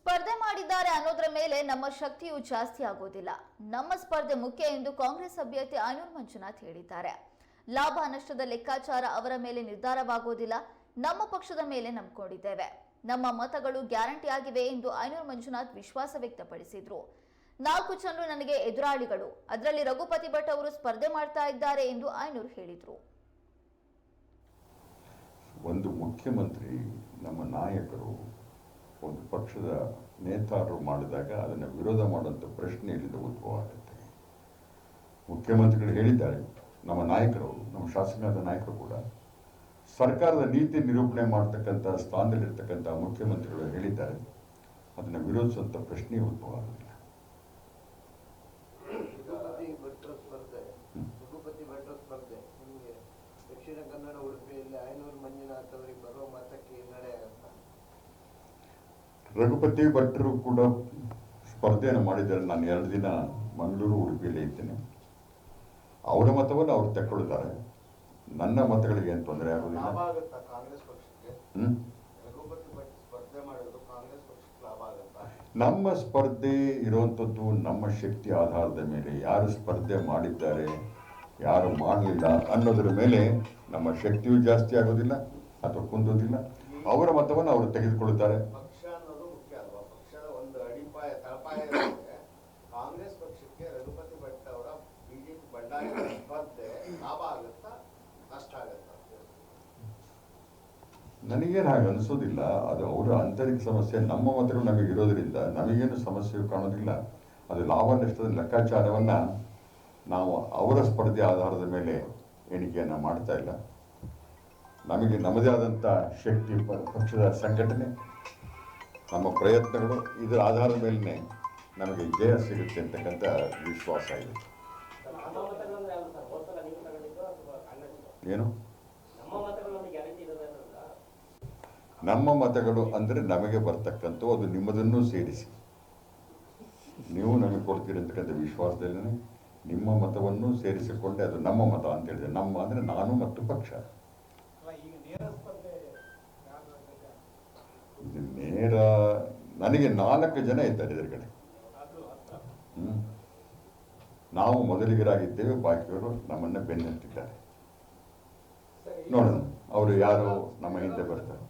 ಸ್ಪರ್ಧೆ ಮಾಡಿದ್ದಾರೆ ಅನ್ನೋದ್ರ ಮೇಲೆ ನಮ್ಮ ಶಕ್ತಿಯು ಜಾಸ್ತಿ ಆಗೋದಿಲ್ಲ. ನಮ್ಮ ಸ್ಪರ್ಧೆ ಮುಖ್ಯ ಎಂದು ಕಾಂಗ್ರೆಸ್ ಅಭ್ಯರ್ಥಿ ಅನೂರ್ ಮಂಜುನಾಥ್ ಹೇಳಿದ್ದಾರೆ. ಲಾಭ ನಷ್ಟದ ಲೆಕ್ಕಾಚಾರ ಅವರ ಮೇಲೆ ನಿರ್ಧಾರವಾಗೋದಿಲ್ಲ. ನಮ್ಮ ಪಕ್ಷದ ಮೇಲೆ ನಂಬಿಕೊಂಡಿದ್ದೇವೆ. ನಮ್ಮ ಮತಗಳು ಗ್ಯಾರಂಟಿ ಆಗಿವೆ ಎಂದು ಅನೂರ್ ಮಂಜುನಾಥ್ ವಿಶ್ವಾಸ ವ್ಯಕ್ತಪಡಿಸಿದ್ರು. ನಾಲ್ಕು ಜನರು ನನಗೆ ಎದುರಾಳಿಗಳು. ಅದರಲ್ಲಿ ರಘುಪತಿ ಭಟ್ ಅವರು ಸ್ಪರ್ಧೆ ಮಾಡ್ತಾ ಇದ್ದಾರೆ ಎಂದು ಐನೂರ್ ಹೇಳಿದ್ರು. ಒಂದು ಮುಖ್ಯಮಂತ್ರಿ, ನಮ್ಮ ನಾಯಕರು ಒಂದು ಪಕ್ಷದ ನೇತಾರರು ಮಾಡಿದಾಗ ಅದನ್ನು ವಿರೋಧ ಮಾಡುವಂಥ ಪ್ರಶ್ನೆ ಇಲ್ಲಿಂದ ಉದ್ಭವ ಆಗುತ್ತೆ. ಮುಖ್ಯಮಂತ್ರಿಗಳು ಹೇಳಿದ್ದಾರೆ, ನಮ್ಮ ನಾಯಕರು ನಮ್ಮ ಶಾಸಕಾಂಗ ನಾಯಕರು ಕೂಡ. ಸರ್ಕಾರದ ನೀತಿ ನಿರೂಪಣೆ ಮಾಡ್ತಕ್ಕಂಥ ಸ್ಥಾನದಲ್ಲಿರ್ತಕ್ಕಂಥ ಮುಖ್ಯಮಂತ್ರಿಗಳು ಹೇಳಿದ್ದಾರೆ, ಅದನ್ನು ವಿರೋಧಿಸುವಂಥ ಪ್ರಶ್ನೆ ಉದ್ಭವ ಆಗುತ್ತೆ. ದಕ್ಷಿಣ ಕನ್ನಡ ಉಡುಪಿಯಲ್ಲಿ ಐನೂರು ಮಂಜುನಾಥ್ ಅವರಿಗೆ ಬರುವ ರಘುಪತಿ ಭಟ್ರು ಕೂಡ ಸ್ಪರ್ಧೆಯನ್ನು ಮಾಡಿದ್ದಾರೆ. ನಾನು ಎರಡು ದಿನ ಮಂಗಳೂರು ಉಡುಪಿಯಲ್ಲಿ ಇದ್ದೇನೆ. ಅವರ ಮತವನ್ನು ಅವ್ರು ತಕ್ಕೊಳ್ತಾರೆ ನನ್ನ ಮತಗಳಿಗೆ ಏನು ತೊಂದರೆ ಆಗೋದಿಲ್ಲ ನಮ್ಮ ಸ್ಪರ್ಧೆ ಇರುವಂಥದ್ದು ನಮ್ಮ ಶಕ್ತಿ ಆಧಾರದ ಮೇಲೆ. ಯಾರು ಸ್ಪರ್ಧೆ ಮಾಡಿದ್ದಾರೆ ಯಾರು ಮಾಡಲಿಲ್ಲ ಅನ್ನೋದ್ರ ಮೇಲೆ ನಮ್ಮ ಶಕ್ತಿಯೂ ಜಾಸ್ತಿ ಆಗೋದಿಲ್ಲ ಅಥವಾ ಕುಂದೋದಿಲ್ಲ. ಅವರ ಮತವನ್ನು ಅವರು ತೆಗೆದುಕೊಳ್ಳುತ್ತಾರೆ ಪಕ್ಷ ಅನ್ನೋದು ಮುಖ್ಯ ಅಲ್ವಾ ಪಕ್ಷದ ಒಂದು ಅಡಿಪಾಯ ತಳಪಾಯ ಇರುತ್ತೆ. ಕಾಂಗ್ರೆಸ್ ಪಕ್ಷಕ್ಕೆ ರಘುಪತಿ ಭಟ್ ಅವರ ಬಿಜೆಪಿ ಬಂಡಾಯ ಸ್ಪರ್ಧೆ ಲಾಭ ಆಗುತ್ತಾ? ನಷ್ಟ ಆಗುತ್ತಾ? ನನಗೇನು ಹಾಗೆ ಅನಿಸೋದಿಲ್ಲ ಅದು ಅವರ ಆಂತರಿಕ ಸಮಸ್ಯೆ ನಮ್ಮ ಮತಗಳು ನಮಗೆ ಇರೋದ್ರಿಂದ ನಮಗೇನು ಸಮಸ್ಯೆ ಕಾಣೋದಿಲ್ಲ. ಅದು ಲಾಭ ನಷ್ಟದ ಲೆಕ್ಕಾಚಾರವನ್ನು ನಾವು ಅವರ ಸ್ಪರ್ಧೆ ಆಧಾರದ ಮೇಲೆ ಎಣಿಕೆಯನ್ನು ಮಾಡ್ತಾ ಇಲ್ಲ. ನಮಗೆ ನಮ್ಮದೇ ಆದಂಥ ಶಕ್ತಿ ಪಕ್ಷದ ಸಂಘಟನೆ ನಮ್ಮ ಪ್ರಯತ್ನಗಳು ಇದರ ಆಧಾರದ ಮೇಲೆ ನಮಗೆ ಜಯ ಸಿಗುತ್ತೆ ಅಂತಕ್ಕಂಥ ವಿಶ್ವಾಸ ಇದೆ ನಮ್ಮ ಮತಗಳಂದ್ರೆ ಯಾವ್ದು ಸರ್ ಹೋದ ಸಲ ನೀವು ತಗೊಂಡಿದ್ದು ಅಥವಾ ಕಾಂಗ್ರೆಸ್ ಏನು ನಮ್ಮ ಮತಗಳು ಅಂದರೆ ನಮಗೆ ಬರ್ತಕ್ಕಂಥ ಅದು ನಿಮ್ಮದನ್ನು ಸೇರಿಸಿ. ನೀವು ನಮಗೆ ಕೊಡ್ತೀರಿ ಅಂತಕ್ಕಂಥ ವಿಶ್ವಾಸದಲ್ಲಿ ನಿಮ್ಮ ಮತವನ್ನು ಸೇರಿಸಿಕೊಂಡೆ ಅದು ನಮ್ಮ ಮತ ಅಂತ ಹೇಳಿದೆ. ನಮ್ಮ ಅಂದರೆ ನಾನು ಮತ್ತು ಪಕ್ಷ. ಇದು ನೇರ ನನಗೆ ನಾಲ್ಕು ಜನ ಇದ್ದಾರೆ ಎದುರುಗಡೆ ಹ್ಮ್. ನಾವು ಮೊದಲಿಗರಾಗಿದ್ದೇವೆ ಬಾಕಿಯವರು ನಮ್ಮನ್ನು ಬೆನ್ನತ್ತಿದ್ದಾರೆ. ನೋಡೋಣ ಅವರು ಯಾರು ನಮ್ಮ ಹಿಂದೆ ಬರ್ತಾರೆ?